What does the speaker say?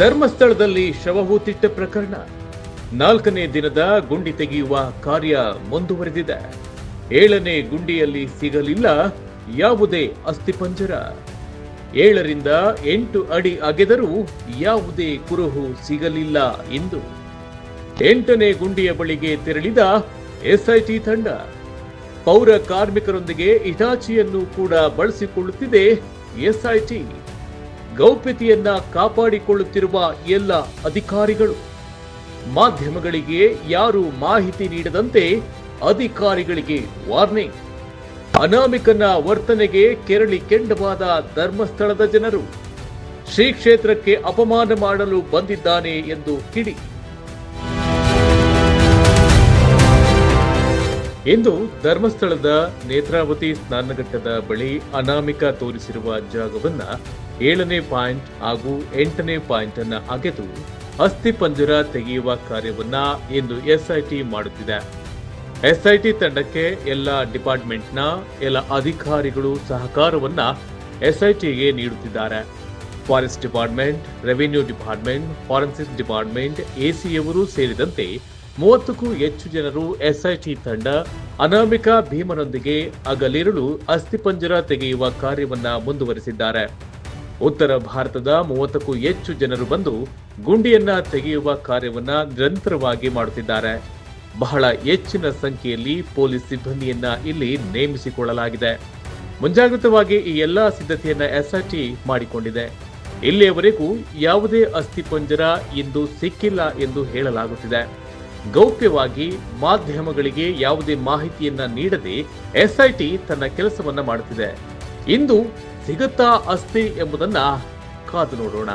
ಧರ್ಮಸ್ಥಳದಲ್ಲಿ ಶವಹೂತಿಟ್ಟ ಪ್ರಕರಣ. ನಾಲ್ಕನೇ ದಿನದ ಗುಂಡಿ ತೆಗೆಯುವ ಕಾರ್ಯ ಮುಂದುವರೆದಿದೆ. ಏಳನೇ ಗುಂಡಿಯಲ್ಲಿ ಸಿಗಲಿಲ್ಲ ಯಾವುದೇ ಅಸ್ಥಿಪಂಜರ. ಏಳರಿಂದ ಎಂಟು ಅಡಿ ಅಗೆದರೂ ಯಾವುದೇ ಕುರುಹು ಸಿಗಲಿಲ್ಲ ಎಂದು ಎಂಟನೇ ಗುಂಡಿಯ ಬಳಿಗೆ ತೆರಳಿದ ಎಸ್ಐಟಿ ತಂಡ. ಪೌರ ಕಾರ್ಮಿಕರೊಂದಿಗೆ ಇಟಾಚಿಯನ್ನು ಕೂಡ ಬಳಸಿಕೊಳ್ಳುತ್ತಿದೆ ಎಸ್ಐಟಿ. ಗೌಪ್ಯತೆಯನ್ನ ಕಾಪಾಡಿಕೊಳ್ಳುತ್ತಿರುವ ಎಲ್ಲ ಅಧಿಕಾರಿಗಳು. ಮಾಧ್ಯಮಗಳಿಗೆ ಯಾರು ಮಾಹಿತಿ ನೀಡದಂತೆ ಅಧಿಕಾರಿಗಳಿಗೆ ವಾರ್ನಿಂಗ್. ಅನಾಮಿಕನ ವರ್ತನೆಗೆ ಕೆರಳಿ ಕೆಂಡವಾದ ಧರ್ಮಸ್ಥಳದ ಜನರು. ಶ್ರೀ ಕ್ಷೇತ್ರಕ್ಕೆ ಅಪಮಾನ ಮಾಡಲು ಬಂದಿದ್ದಾನೆ ಎಂದು ಕಿಡಿ. ಇಂದು ಧರ್ಮಸ್ಥಳದ ನೇತ್ರಾವತಿ ಸ್ನಾನಘಟ್ಟದ ಬಳಿ ಅನಾಮಿಕ ತೋರಿಸಿರುವ ಜಾಗವನ್ನ ಏಳನೇ ಪಾಯಿಂಟ್ ಹಾಗೂ ಎಂಟನೇ ಪಾಯಿಂಟ್ ಅನ್ನ ಅಗೆದು ಅಸ್ಥಿ ಪಂಜರ ತೆಗೆಯುವ ಕಾರ್ಯವನ್ನ ಇಂದು ಎಸ್ಐಟಿ ಮಾಡುತ್ತಿದೆ. ಎಸ್ಐಟಿ ತಂಡಕ್ಕೆ ಎಲ್ಲ ಡಿಪಾರ್ಟ್ಮೆಂಟ್ನ ಎಲ್ಲ ಅಧಿಕಾರಿಗಳು ಸಹಕಾರವನ್ನ ಎಸ್ಐಟಿಗೆ ನೀಡುತ್ತಿದ್ದಾರೆ. Forest department, revenue department, forensic department ಎಸಿಯವರು ಸೇರಿದಂತೆ ಮೂವತ್ತಕ್ಕೂ ಹೆಚ್ಚು ಜನರು ಎಸ್ಐಟಿ ತಂಡ ಅನಾಮಿಕ ಭೀಮನೊಂದಿಗೆ ಅಗಲಿರುಳು ಅಸ್ಥಿಪಂಜರ ತೆಗೆಯುವ ಕಾರ್ಯವನ್ನ ಮುಂದುವರೆಸಿದ್ದಾರೆ. ಉತ್ತರ ಭಾರತದ ಮೂವತ್ತಕ್ಕೂ ಹೆಚ್ಚು ಜನರು ಬಂದು ಗುಂಡಿಯನ್ನ ತೆಗೆಯುವ ಕಾರ್ಯವನ್ನ ನಿರಂತರವಾಗಿ ಮಾಡುತ್ತಿದ್ದಾರೆ. ಬಹಳ ಹೆಚ್ಚಿನ ಸಂಖ್ಯೆಯಲ್ಲಿ ಪೊಲೀಸ್ ಸಿಬ್ಬಂದಿಯನ್ನ ಇಲ್ಲಿ ನೇಮಿಸಿಕೊಳ್ಳಲಾಗಿದೆ. ಮುಂಜಾಗ್ರತವಾಗಿ ಈ ಎಲ್ಲಾ ಸಿದ್ಧತೆಯನ್ನ ಎಸ್ಐಟಿ ಮಾಡಿಕೊಂಡಿದೆ. ಇಲ್ಲಿಯವರೆಗೂ ಯಾವುದೇ ಅಸ್ಥಿಪಂಜರ ಇಂದು ಸಿಕ್ಕಿಲ್ಲ ಎಂದು ಹೇಳಲಾಗುತ್ತಿದೆ. ಗೌಪ್ಯವಾಗಿ ಮಾಧ್ಯಮಗಳಿಗೆ ಯಾವುದೇ ಮಾಹಿತಿಯನ್ನ ನೀಡದೆ ಎಸ್ಐಟಿ ತನ್ನ ಕೆಲಸವನ್ನ ಮಾಡುತ್ತಿದೆ. ಇಂದು ಸಿಗುತ್ತಾ ಅಸ್ತಿ ಎಂಬುದನ್ನ ಕಾದು ನೋಡೋಣ.